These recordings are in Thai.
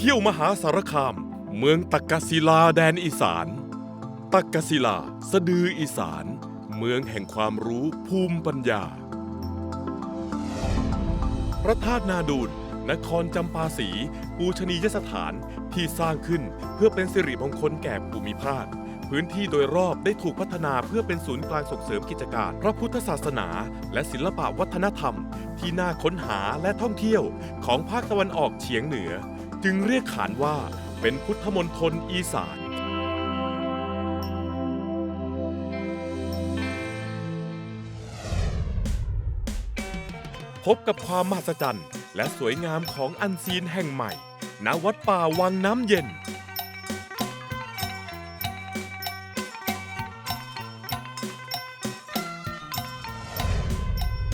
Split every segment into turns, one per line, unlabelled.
เที่ยวมหาสารคาม เมืองตักกศิลาแดนอีสาน ตักกศิลา สะดืออีสาน เมืองแห่งความรู้ภูมิปัญญา พระธาตุนาดูนนครจำปาสี ปูชนียสถานที่สร้างขึ้นเพื่อเป็นสิริมงคลแก่ภูมิภาค พื้นที่โดยรอบได้ถูกพัฒนาเพื่อเป็นศูนย์กลางส่งเสริมกิจการพระพุทธศาสนา และศิลปะวัฒนธรรม ที่น่าค้นหาและท่องเที่ยวของภาคตะวันออกเฉียงเหนือ จึงเรียกขานว่าเป็นพุทธมณฑลอีสานพบกับความมหัศจรรย์และสวยงามของอันซีนแห่งใหม่ ณ วัดป่าวังน้ำเย็น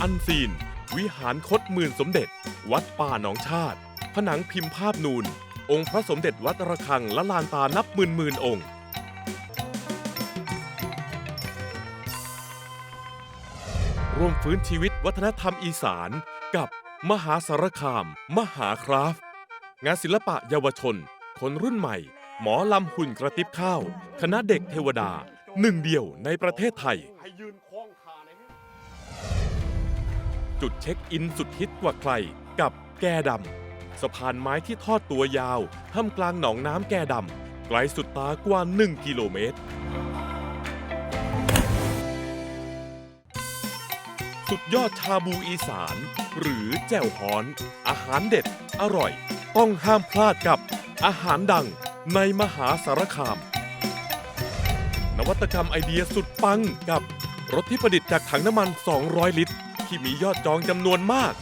อันซีน วิหารคดหมื่นสมเด็จ วัดป่าหนองชาติ ผนังพิมพ์ภาพนูน องค์พระสมเด็จวัดระฆังละลานตานับหมื่นหมื่นองค์ร่วมฟื้นชีวิตวัฒนธรรมอีสานกับมหาสารคาม มหาคราฟ งานศิลปะเยาวชน คนรุ่นใหม่ หมอลำหุ่นกระติบข้าว คณะเด็กเทวดา หนึ่งเดียวในประเทศไทย จุดเช็คอินสุดฮิตกว่าใคร กับแก่ดำสะพานไม้ที่ทอดตัวยาวท่ามกลางหนองน้ำแก่ดำไกลสุดตากว่า 1 กิโลเมตร สุดยอดชาบูอีสาน หรือแจ่วฮ้อน อาหารเด็ด อร่อย ต้องห้ามพลาดกับอาหารดังในมหาสารคาม นวัตกรรมไอเดียสุดปังกับรถที่ประดิษฐ์จากถังน้ำมัน 200 ลิตร ที่มียอดจองจำนวนมาก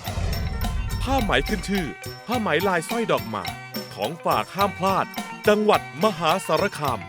ผ้าไหมขึ้นชื่อ ผ้าไหมลายสร้อยดอกหมากของฝากห้ามพลาด จังหวัดมหาสารคาม